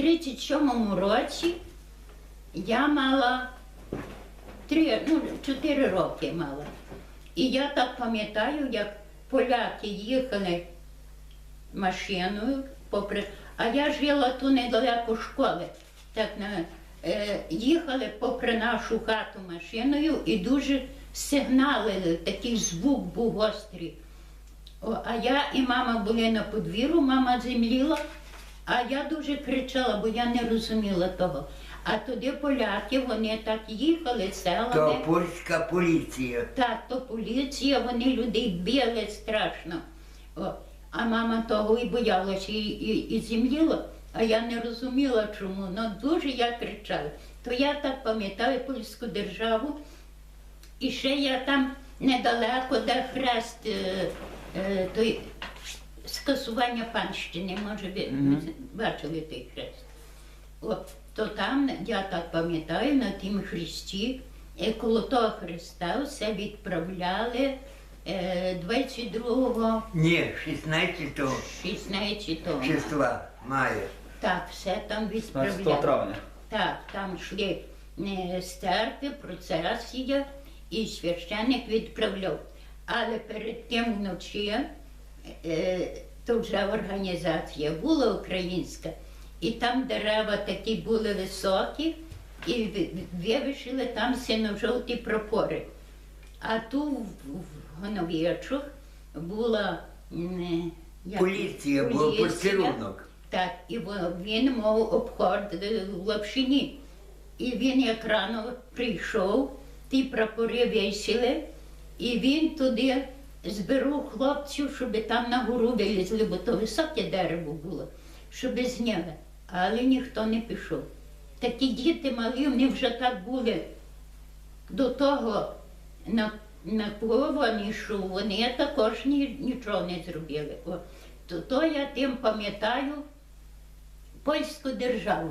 37-му році я мала три, ну, чотири роки мала. І я так пам'ятаю, як поляки їхали машиною, попри, а я жила тут недалеко школи. Так, на, е, їхали попри нашу хату машиною і дуже сигналили, такий звук був гострий. О, а я і мама були на подвір'ю, мама земліла, а я дуже кричала, бо я не розуміла того. А туди поляки, вони так їхали селами. То польська поліція. Так, то поліція, вони людей били страшно. О, а мама того і боялася, і, і, і земліла, а я не розуміла чому. Ну дуже я кричала. То я так пам'ятаю польську державу. І ще я там недалеко, де хрест е, е, той скасування панщини, може ви бачили той хрест. От, то там, я так пам'ятаю, на тім хресті, е, коло того хреста все відправляли е, 22 Ні, 16 16 числа мая. Так, все там 16 відправляли. травня. Так, там йшли е, стерти, процесія, і священник відправляв. Але перед тим вночі е, то вже організація була українська, і там дерева такі були високі, і вивішили там сино-жовті прапори. А ту в, Гоновічах була як- Поліція була поцілунок. Так, і він мав обход е, в Лапшині. І він як рано прийшов, ті прапори висіли, і він туди зберу хлопців, щоб там на гору вилізли, бо то високе дерево було, щоб зняли. Але ніхто не пішов. Такі діти малі, вони вже так були до того на- наповані, що вони також ні, нічого не зробили. О, то, то я тим пам'ятаю польську державу.